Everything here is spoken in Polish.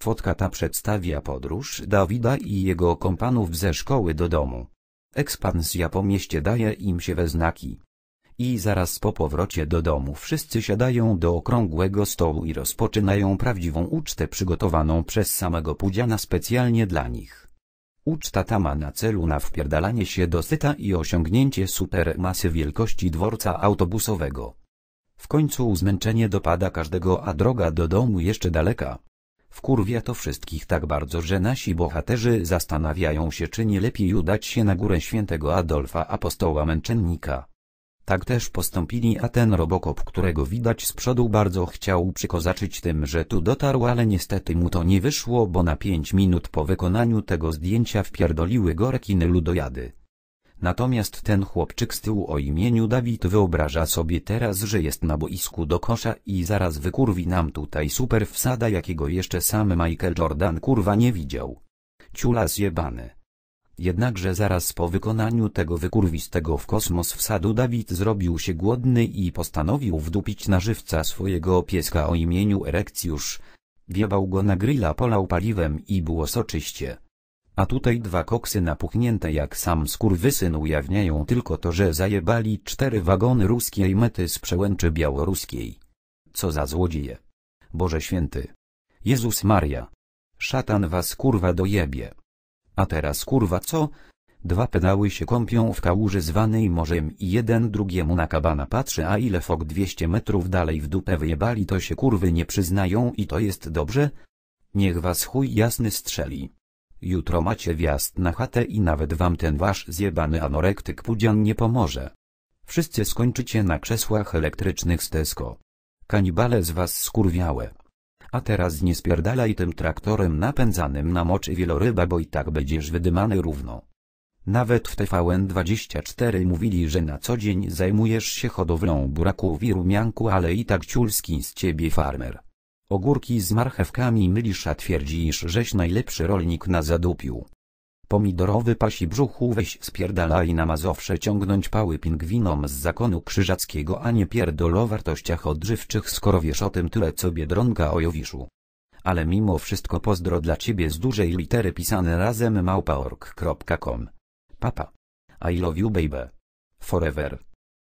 Fotka ta przedstawia podróż Dawida i jego kompanów ze szkoły do domu. Ekspansja po mieście daje im się we znaki. I zaraz po powrocie do domu wszyscy siadają do okrągłego stołu i rozpoczynają prawdziwą ucztę przygotowaną przez samego Pudziana specjalnie dla nich. Uczta ta ma na celu na wpierdalanie się do syta i osiągnięcie supermasy wielkości dworca autobusowego. W końcu zmęczenie dopada każdego, a droga do domu jeszcze daleka. Wkurwia to wszystkich tak bardzo, że nasi bohaterzy zastanawiają się, czy nie lepiej udać się na górę świętego Adolfa Apostoła Męczennika. Tak też postąpili, a ten Robokop, którego widać z przodu bardzo chciał przykozaczyć tym, że tu dotarł, ale niestety mu to nie wyszło, bo na pięć minut po wykonaniu tego zdjęcia wpierdoliły go rekiny ludojady. Natomiast ten chłopczyk z tyłu o imieniu Dawid wyobraża sobie teraz, że jest na boisku do kosza i zaraz wykurwi nam tutaj super wsada jakiego jeszcze sam Michael Jordan kurwa nie widział. Ciula zjebany. Jednakże zaraz po wykonaniu tego wykurwistego w kosmos wsadu Dawid zrobił się głodny i postanowił wdupić na żywca swojego pieska o imieniu Erekcjusz. Wiebał go na grilla polał paliwem i było soczyście. A tutaj dwa koksy napuchnięte jak sam skurwysyn ujawniają tylko to, że zajebali cztery wagony ruskiej mety z przełęczy białoruskiej. Co za złodzieje. Boże święty. Jezus Maria. Szatan was kurwa dojebie. A teraz kurwa co? Dwa pedały się kąpią w kałuży zwanej morzem i jeden drugiemu na kabana patrzy a ile fok 200 metrów dalej w dupę wyjebali to się kurwy nie przyznają i to jest dobrze? Niech was chuj jasny strzeli. Jutro macie wjazd na chatę i nawet wam ten wasz zjebany anorektyk pudzian nie pomoże. Wszyscy skończycie na krzesłach elektrycznych z Tesco. Kanibale z was skurwiałe. A teraz nie spierdalaj tym traktorem napędzanym na moczy wieloryba, bo i tak będziesz wydymany równo. Nawet w TVN24 mówili, że na co dzień zajmujesz się hodowlą buraków i rumianku, ale i tak ciulski z ciebie farmer. Ogórki z marchewkami mylisz, a twierdzisz, żeś najlepszy rolnik na zadupiu. Pomidorowy pasi brzuchu weź spierdalaj na Mazowsze ciągnąć pały pingwinom z zakonu krzyżackiego, a nie pierdol o wartościach odżywczych, skoro wiesz o tym tyle co Biedronka o Jowiszu. Ale mimo wszystko pozdro dla ciebie z dużej litery pisane razem małpaorg.com. Papa. I love you baby. Forever.